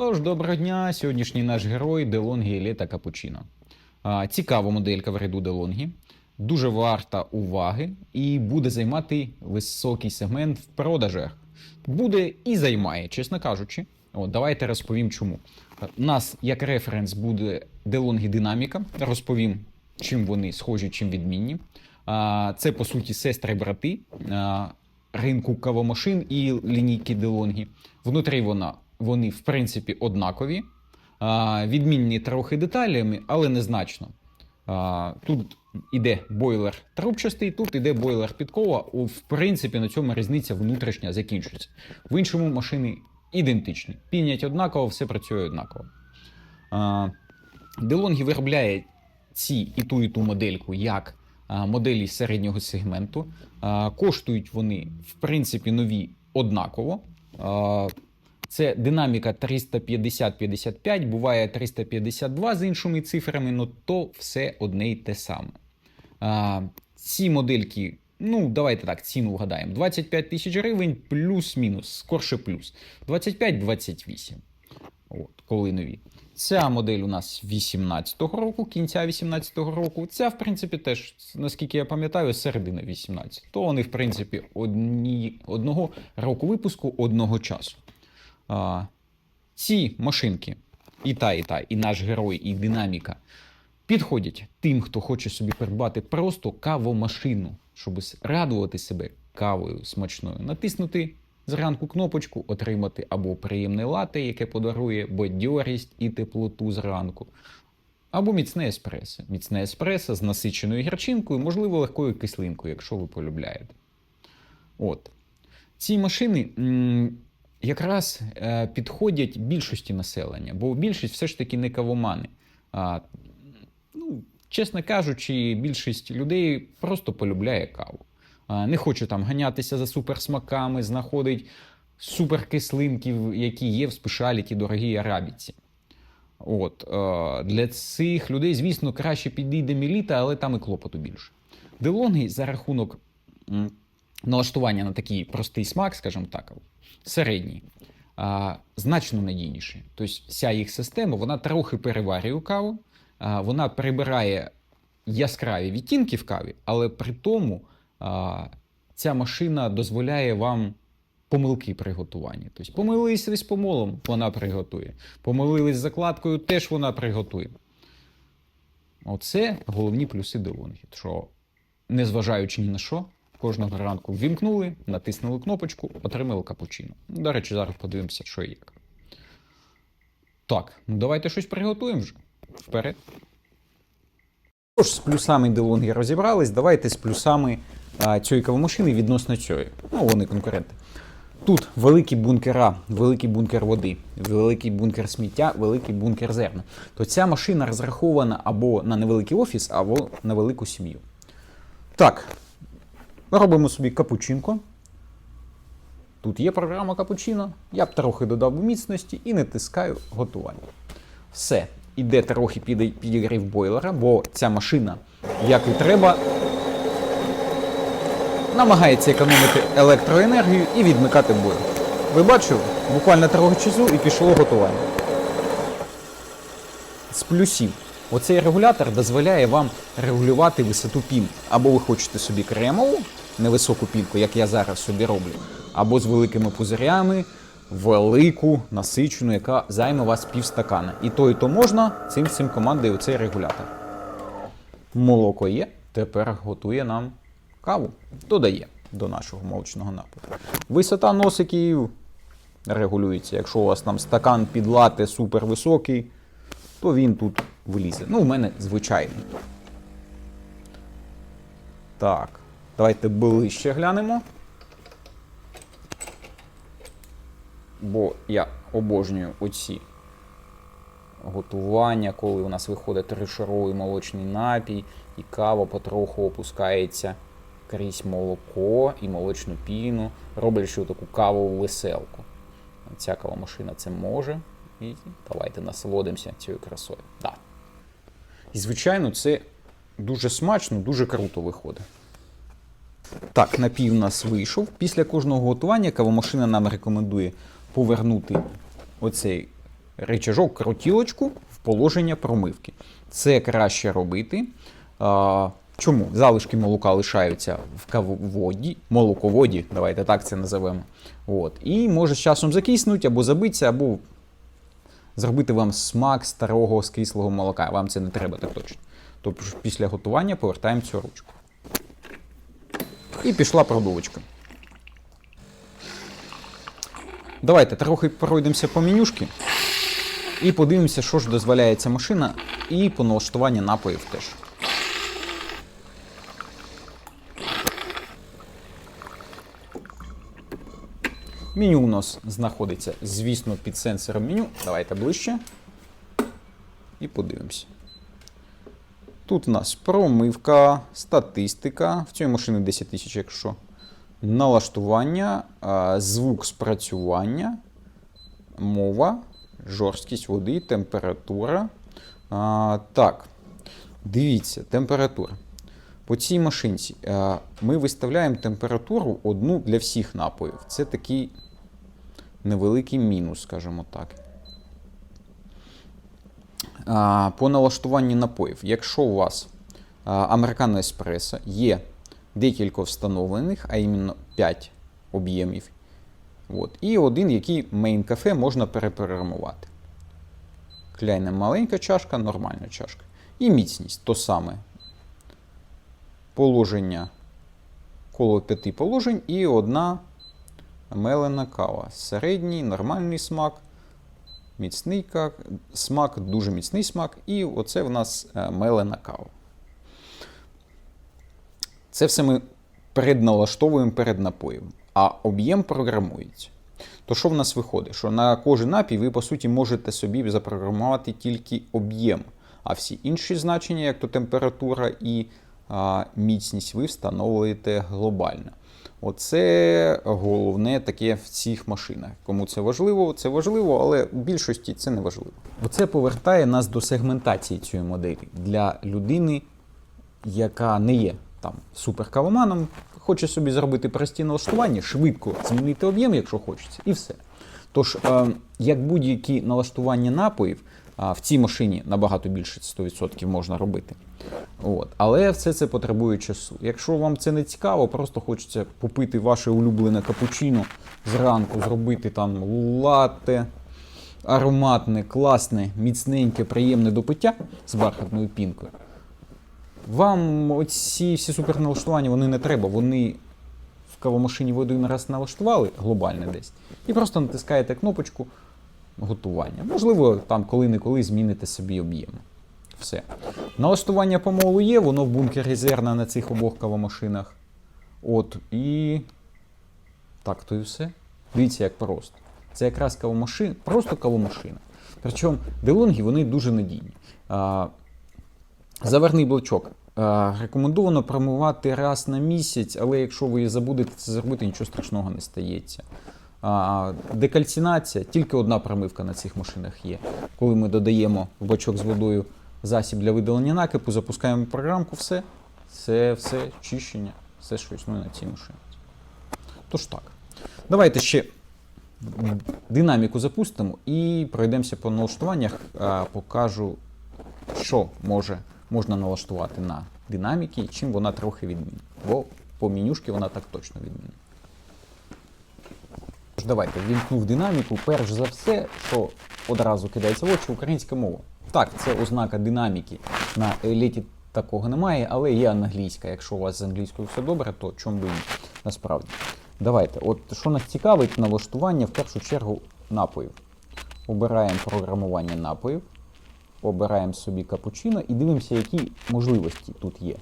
Тож, доброго дня. Сьогоднішній наш герой DeLonghi Елета Капучино. Цікава моделька в ряду DeLonghi. Дуже варта уваги і буде займати високий сегмент в продажах. Буде і займає, чесно кажучи. От, давайте розповім чому. У нас як референс буде DeLonghi Динаміка. Розповім, чим вони схожі, чим відмінні. Це по суті сестри-брати ринку кавомашин і лінійки DeLonghi. Внутрі вона, вони, в принципі, однакові, відмінні трохи деталями, але незначно. Тут іде бойлер трубчастий, тут іде бойлер підкова. В принципі, на цьому різниця внутрішня закінчується. В іншому машини ідентичні. Пінять однаково, все працює однаково. DeLonghi виробляє ці і ту, і ту модельку як моделі середнього сегменту. Коштують вони, в принципі, нові однаково. Це динаміка 350-55, буває 352 з іншими цифрами, але то все одне й те саме. А, Ці модельки, ну, давайте так, ціну вгадаємо: 25 тисяч гривень плюс-мінус, скорше плюс. 25-28. От, коли нові. Ця модель у нас 18-го року, кінця 18-го року. Ця, в принципі, теж, наскільки я пам'ятаю, середина 18 То вони, в принципі, одні, одного року випуску одного часу. А, ці машинки, і та, і та, і наш герой, і динаміка, підходять тим, хто хоче собі придбати просто кавомашину, щоб радувати себе кавою смачною. Натиснути зранку кнопочку, отримати або приємне лате, яке подарує бадьорість і теплоту зранку. Або міцне еспресо. Міцне еспресо з насиченою гірчинкою, можливо, легкою кислинкою, якщо ви полюбляєте. От. Ці машини якраз е, підходять більшості населення, бо більшість все ж таки не кавомани. А, ну, чесно кажучи, більшість людей просто полюбляє каву. А, не хоче там ганятися за суперсмаками, знаходить суперкислинки, які є в спешаліті дорогій арабіці. От, е, для цих людей, звісно, краще підійде міліта, але там і клопоту більше. Делонги за рахунок налаштування на такий простий смак, скажімо так, середній, значно надійніші. Тобто вся їх система вона трохи переварює каву, вона прибирає яскраві відтінки в каві, але при тому ця машина дозволяє вам помилки при готуванні. Тобто помилились ви з помолом, вона приготує. Помилились з закладкою, теж вона приготує. Оце головні плюси Делонгі, що незважаючи ні на що, кожного ранку ввімкнули, натиснули кнопочку, отримали капучино. До речі, зараз подивимося, що і як. Так, ну давайте щось приготуємо вже. Вперед. Тож, з плюсами Делонгі розібрались, давайте з плюсами а, цієї кавомашини відносно цієї. Ну, вони конкуренти. Тут великі бункера, великий бункер води, великий бункер сміття, великий бункер зерна. То ця машина розрахована або на невеликий офіс, або на велику сім'ю. Так, робимо собі капучинко. Тут є програма капучино. Я б трохи додав міцності і натискаю готування. Все. Іде трохи підігрів бойлера, бо ця машина, як і треба, намагається економити електроенергію і відмикати бойлер. Ви бачили? Буквально трохи часу і пішло готування. З плюсів. Оцей регулятор дозволяє вам регулювати висоту пін. Або ви хочете собі кремову, невисоку пінку, як я зараз собі роблю, або з великими пузирями, велику, насичену, яка займе вас півстакана. І то, і то можна, цим цим командує оцей регулятор. Молоко є, тепер готує нам каву. Додає до нашого молочного напою. Висота носиків регулюється. Якщо у вас там стакан під лате супер високий, то він тут влізе. Ну, у мене звичайний. Так, давайте ближче глянемо. Бо я обожнюю оці готування, коли у нас виходить тришаровий молочний напій, і кава потроху опускається крізь молоко і молочну піну, роблячи таку кавову веселку. Ця кавомашина це може. І давайте насолодимося цією красою. Да. І, звичайно, це дуже смачно, дуже круто виходить. Так, напій у нас вийшов. Після кожного готування кавомашина нам рекомендує повернути оцей рычажок крутілочку в положення промивки. Це краще робити. Чому? Залишки молока лишаються в кавоводі, молоководі, давайте так це називемо. От. І може з часом закиснуть або забитися, або зробити вам смак старого скислого молока. Вам це не треба так точно. Тобто після готування повертаємо цю ручку. І пішла продувочка. Давайте трохи пройдемося по менюшки і подивимося, що ж дозволяє ця машина, і по налаштуванню напоїв теж. Меню у нас знаходиться, звісно, під сенсором меню. Давайте ближче. І подивимося. Тут у нас промивка, статистика. В цій машині 10 тисяч, якщо. Налаштування, звук спрацювання, мова, жорсткість води, температура. Так, дивіться, температура. По цій машинці ми виставляємо температуру одну для всіх напоїв. Це такий невеликий мінус, скажімо так. По налаштуванню напоїв, якщо у вас американо еспресо є декілька встановлених, а іменно 5 об'ємів, от, і один, який мейн кафе можна перепрограмувати. Кляйна маленька чашка, нормальна чашка. І міцність то саме. Положення коло п'яти положень і одна мелена кава. Середній, нормальний смак, міцний смак, дуже міцний смак. І оце в нас е, мелена кава. Це все ми передналаштовуємо перед напоєм, а об'єм програмується. То що в нас виходить? Що на кожен напій ви, по суті, можете собі запрограмувати тільки об'єм, а всі інші значення, як то температура і міцність, ви встановлюєте глобально. Оце головне таке в цих машинах. Кому це важливо, це важливо, але в більшості це не важливо. Оце повертає нас до сегментації цієї моделі для людини, яка не є там суперкавоманом, хоче собі зробити прості налаштування, швидко змінити об'єм, якщо хочеться, і все. Тож, е, як будь-які налаштування напоїв, а в цій машині набагато більше 100% можна робити. От. Але все це потребує часу. Якщо вам це не цікаво, просто хочеться попити ваше улюблене капучино зранку, зробити там латте, ароматне, класне, міцненьке, приємне до пиття з бархатною пінкою. Вам оці всі суперналаштування вони не треба. Вони в кавомашині ви один раз налаштували глобально десь, і просто натискаєте кнопочку готування. Можливо, там коли-неколи зміните собі об'єм. Все. Налаштування по молу є, воно в бункері зерна на цих обох кавомашинах. От, і. Так, то і все. Дивіться, як просто. Це якраз кавомашина, просто кавомашина. Причому делонги вони дуже надійні. А, Заверний блочок. Е, Рекомендовано промивати раз на місяць, але якщо ви забудете це зробити, нічого страшного не стається. Декальцинація, тільки одна промивка на цих машинах є. Коли ми додаємо в бачок з водою засіб для видалення накипу, запускаємо програмку, все, це все чищення, все, що існує на цій машині. Тож так. Давайте ще динаміку запустимо і пройдемося по налаштуваннях, покажу, що може, можна налаштувати на динаміки, чим вона трохи відмінна. Бо по менюшки вона так точно відмінна. Тож давайте ввімкнув динаміку. Перш за все, що одразу кидається в очі, українська мова. Так, це ознака динаміки. На еліті такого немає, але є англійська. Якщо у вас з англійською все добре, то чому би ні, насправді. Давайте, от що нас цікавить, налаштування в першу чергу напоїв. Обираємо програмування напоїв, обираємо собі капучино і дивимося, які можливості тут є.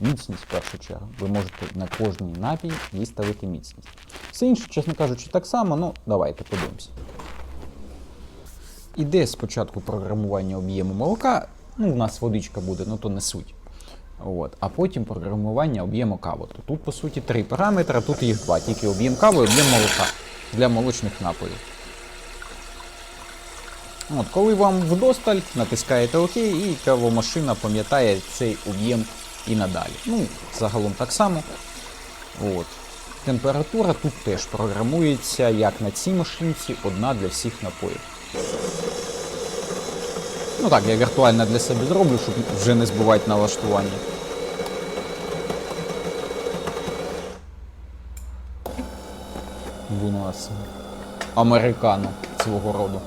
Міцність в першу чергу. Ви можете на кожній напій виставити міцність. Все інше, чесно кажучи, так само, ну давайте подивимося. Іде спочатку програмування об'єму молока, ну, у нас водичка буде, ну то не суть. От. А потім програмування об'єму кави. То тут, по суті, три параметри, а тут їх два. Тільки об'єм кави і об'єм молока для молочних напоїв. От, коли вам вдосталь, натискаєте ОК і кавомашина пам'ятає цей об'єм і надалі. Ну, загалом так само. От. Температура тут теж програмується, як на цій машинці, одна для всіх напоїв. Ну так, я віртуально для себе зроблю, щоб вже не збивати налаштування. Нас американо свого роду.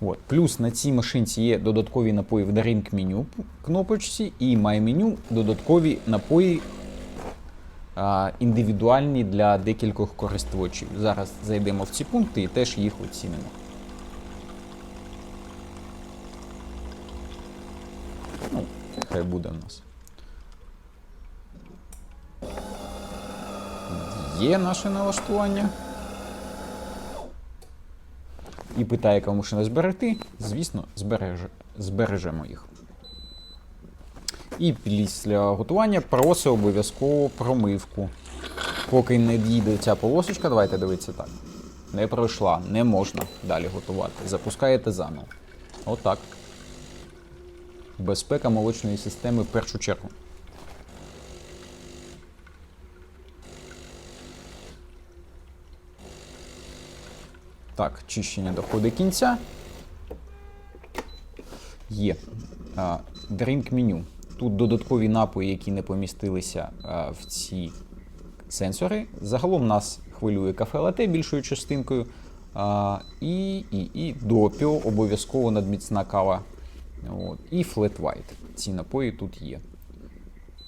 От. Плюс на цій машинці є додаткові напої в Drink меню кнопочці і My меню додаткові напої а, індивідуальні для декількох користувачів. Зараз зайдемо в ці пункти і теж їх оцінимо. Ну, хай буде в нас. Є наше налаштування. І питає, яка машина зберегти. Звісно, збереже, збережемо їх. І після готування просить обов'язково промивку. Поки не дійде ця полосочка, давайте дивитися так. Не пройшла, не можна далі готувати. Запускаєте заново. Отак. Безпека молочної системи в першу чергу. Так, чищення доходить кінця. Є. Drink меню. Тут додаткові напої, які не помістилися в ці сенсори. Загалом нас хвилює кафе лате більшою частинкою. І, і, і допіо, обов'язково надміцна кава. От, і flat white. Ці напої тут є.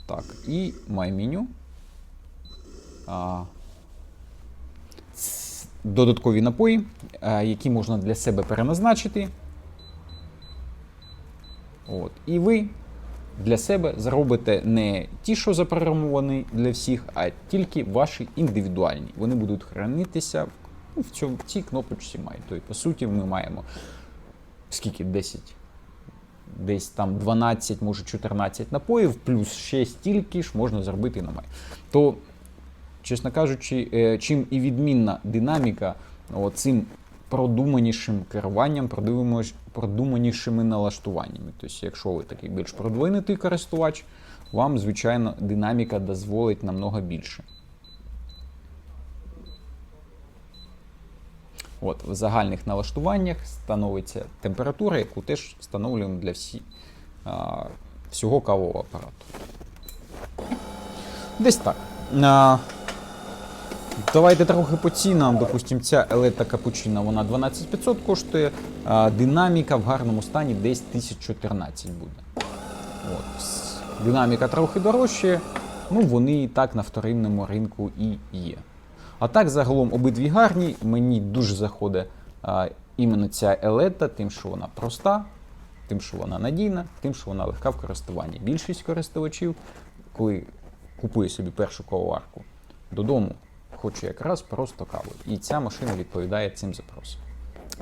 Так, і My меню. Додаткові напої, е, які можна для себе переназначити. От. І ви для себе зробите не ті, що запрограмовані для всіх, а тільки ваші індивідуальні. Вони будуть хранитися ну, в, цьому, в цій кнопочці май. Тобто, по суті, ми маємо скільки? 10. Десь там 12, може 14 напоїв, плюс ще стільки ж можна зробити на май. То чесно кажучи, е, чим і відмінна динаміка цим продуманішим керуванням, продуманіш- продуманішими налаштуваннями. Тобто, якщо ви такий більш продвинутий користувач, вам, звичайно, динаміка дозволить намного більше. От, в загальних налаштуваннях становиться температура, яку теж встановлюємо для всі, а, всього кавового апарату. Десь так. А, Давайте трохи по цінам. Допустимо, ця елета капучино, вона 12500 коштує, а динаміка в гарному стані десь 1014 буде. От. Динаміка трохи дорожче, ну вони і так на вторинному ринку і є. А так, загалом, обидві гарні. Мені дуже заходить а, іменно ця елета, тим, що вона проста, тим, що вона надійна, тим, що вона легка в користуванні. Більшість користувачів, коли купує собі першу кавоварку додому, хоче якраз просто каву. І ця машина відповідає цим запросам.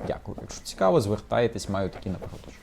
Дякую. Якщо цікаво, звертайтесь, маю такі на продаж.